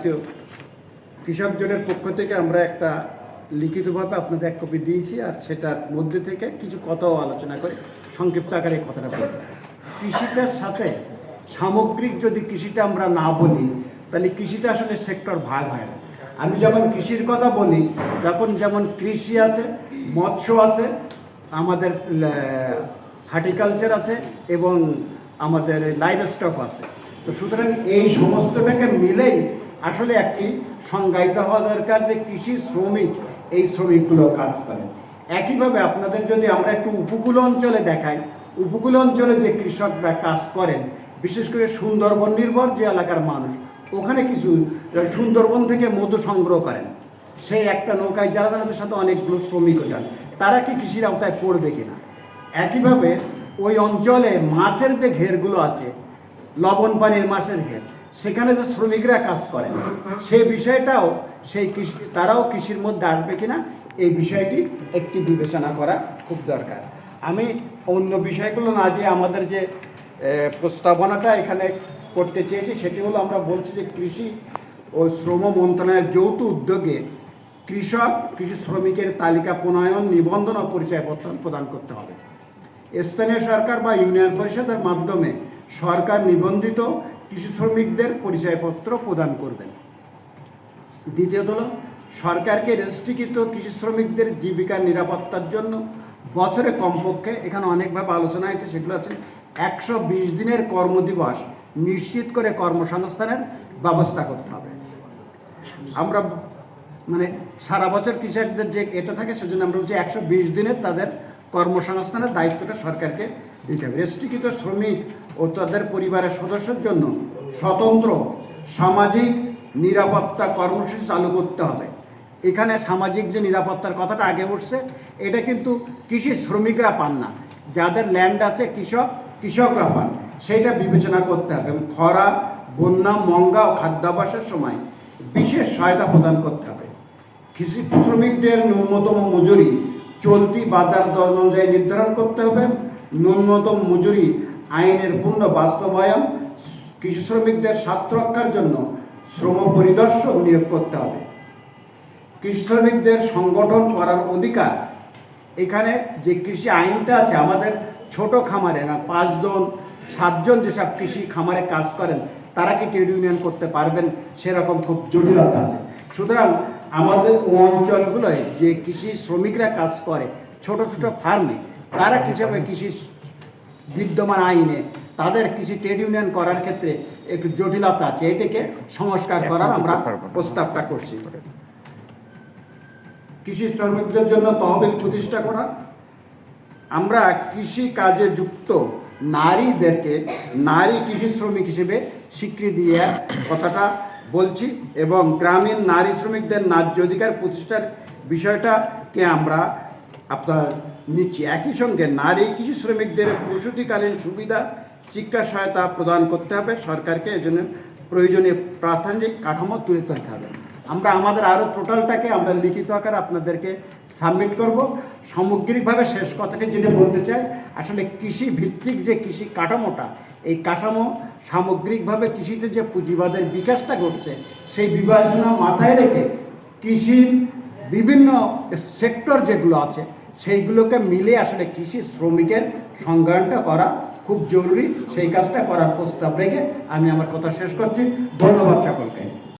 জাতীয় কৃষক পক্ষ থেকে আমরা একটা লিখিতভাবে আপনাদের এক কপি দিয়েছি আর সেটার মধ্যে থেকে কিছু কথাও আলোচনা করে সংক্ষিপ্ত আকারে কথাটা বলব। কৃষিটার সাথে সামগ্রিক যদি কৃষিটা আমরা না বলি, তাহলে কৃষিটা আসলে সেক্টর ভাগ হয় না। আমি যখন কৃষির কথা বলি, তখন যেমন কৃষি আছে, মৎস্য আছে, আমাদের হার্টিকালচার আছে এবং আমাদের লাইভ স্টক আছে। তো সুতরাং এই সমস্তটাকে মিলেই আসলে একটি সংজ্ঞায়িত হওয়া দরকার যে কৃষি শ্রমিক এই শ্রমিকগুলো কাজ করে একইভাবে আপনাদের যদি আমরা একটু উপকূল অঞ্চলে দেখাই, উপকূল অঞ্চলে যে কৃষকরা কাজ করেন, বিশেষ করে সুন্দরবন নির্ভর যে এলাকার মানুষ, ওখানে কিছু সুন্দরবন থেকে মধু সংগ্রহ করেন। সেই একটা নৌকায় যারা তাদের সাথে অনেকগুলো শ্রমিকও যান, তারা কি কৃষির আওতায় পড়বে কিনা? একইভাবে ওই অঞ্চলে মাছের যে ঘেরগুলো আছে, লবণ পানির মাছের ঘের সেখানে যে শ্রমিকরা কাজ করেন সেই বিষয়টাও সেই কৃষি, তারাও কৃষির মধ্যে আসবে কিনা, এই বিষয়টি একটি বিবেচনা করা খুব দরকার। আমি অন্য বিষয়গুলো না যে আমাদের যে প্রস্তাবনাটা এখানে করতে চেয়েছি, সেটি হলো আমরা বলছি যে কৃষি ও শ্রম মন্ত্রণালয়ের যৌথ উদ্যোগে কৃষক, কৃষি শ্রমিকের তালিকা প্রণয়ন, নিবন্ধন ও পরিচয়পত্র প্রদান করতে হবে। স্থানীয় সরকার বা ইউনিয়ন পরিষদের মাধ্যমে সরকার নিবন্ধিত কৃষি শ্রমিকদের পরিচয়পত্র প্রদান করবেন। দ্বিতীয়ত হল, সরকারকে রেজিস্ট্রিকৃত কৃষি শ্রমিকদের জীবিকার নিরাপত্তার জন্য বছরে কমপক্ষে, এখানে অনেকভাবে আলোচনা হয়েছে, সেগুলো আছে একশো বিশ দিনের কর্মদিবস নিশ্চিত করে কর্মসংস্থানের ব্যবস্থা করতে হবে। আমরা মানে সারা বছর কৃষকদের যে এটা থাকে, সেজন্য আমরা বলছি একশো বিশ দিনের তাদের কর্মসংস্থানের দায়িত্বটা সরকারকে দিতে হবে। রেস্ট্রিকৃত শ্রমিক ও তাদের পরিবারের সদস্যের জন্য স্বতন্ত্র, সামাজিক নিরাপত্তা কর্মসূচি চালু করতে হবে। এখানে সামাজিক যে নিরাপত্তার কথাটা আগে উঠছে, এটা কিন্তু কৃষি শ্রমিকরা পান না। যাদের ল্যান্ড আছে, কৃষক, কৃষকরা পান। সেইটা বিবেচনা করতে হবে। খরা, বন্যা, মঙ্গা ও খাদ্যাভ্যাসের সময় বিশেষ সহায়তা প্রদান করতে হবে। কৃষি শ্রমিকদের ন্যূনতম মজুরি চলতি বাজার দর অনুযায়ী নির্ধারণ করতে হবে। ন্যূনতম মজুরি আইনের পূর্ণ বাস্তবায়ন কৃষি শ্রমিকদের স্বার্থ রক্ষার জন্য শ্রম পরিদর্শক নিয়োগ করতে হবে। কৃষি শ্রমিকদের সংগঠন করার অধিকার। এখানে যে কৃষি আইনটা আছে, আমাদের ছোট খামারে না, পাঁচজন, সাতজন যেসব কৃষি খামারে কাজ করেন, তারা কি ট্রেড ইউনিয়ন করতে পারবেন? সেরকম খুব জটিলতা আছে। সুতরাং আমাদের অঞ্চলগুলোয় যে কৃষি শ্রমিকরা কাজ করে ছোট ছোট ফার্মে তারা কীভাবে কৃষি বিদ্যমান আইনে তাদের কৃষি ট্রেড ইউনিয়ন করার ক্ষেত্রে একটু জটিলতা আছে। এটাকে সংস্কার করার আমরা প্রস্তাবটা করছি। কৃষি শ্রমিকদের জন্য তহবিল প্রতিষ্ঠা করা। আমরা কৃষি কাজে যুক্ত নারীদেরকে নারী কৃষি শ্রমিক হিসেবে স্বীকৃতি দেওয়ার কথাটা বলছি, এবং গ্রামীণ নারী শ্রমিকদের ন্যায্য অধিকার প্রতিষ্ঠার বিষয়টাকে আমরা আপনার নিচ্ছি। একই সঙ্গে নারী কৃষি শ্রমিকদের প্রসূতিকালীন সুবিধা চিকিৎসা সহায়তা প্রদান করতে হবে। সরকারকে এজন্য প্রয়োজনীয় প্রাথমিক কাঠামো তুলে ধরতে হবে। আমরা আমাদের আরও টোটালটাকে আমরা লিখিত আকারে আপনাদেরকে সাবমিট করব। সামগ্রিকভাবে শেষ কথাকে যেটা বলতে চাই, আসলে কৃষি ভিত্তিক যে কৃষি কাঠামোটা, এই কাঠামো সামগ্রিকভাবে কৃষিতে যে পুঁজিবাদের বিকাশটা ঘটছে, সেই বিবেচনা মাথায় রেখে কৃষির বিভিন্ন সেক্টর যেগুলো আছে, সেইগুলোকে মিলে আসলে কৃষি শ্রমিকের সংজ্ঞায়নটা করা খুব জরুরি। সেই কাজটা করার প্রস্তাব রেখে আমি আমার কথা শেষ করছি। ধন্যবাদ সকলকে।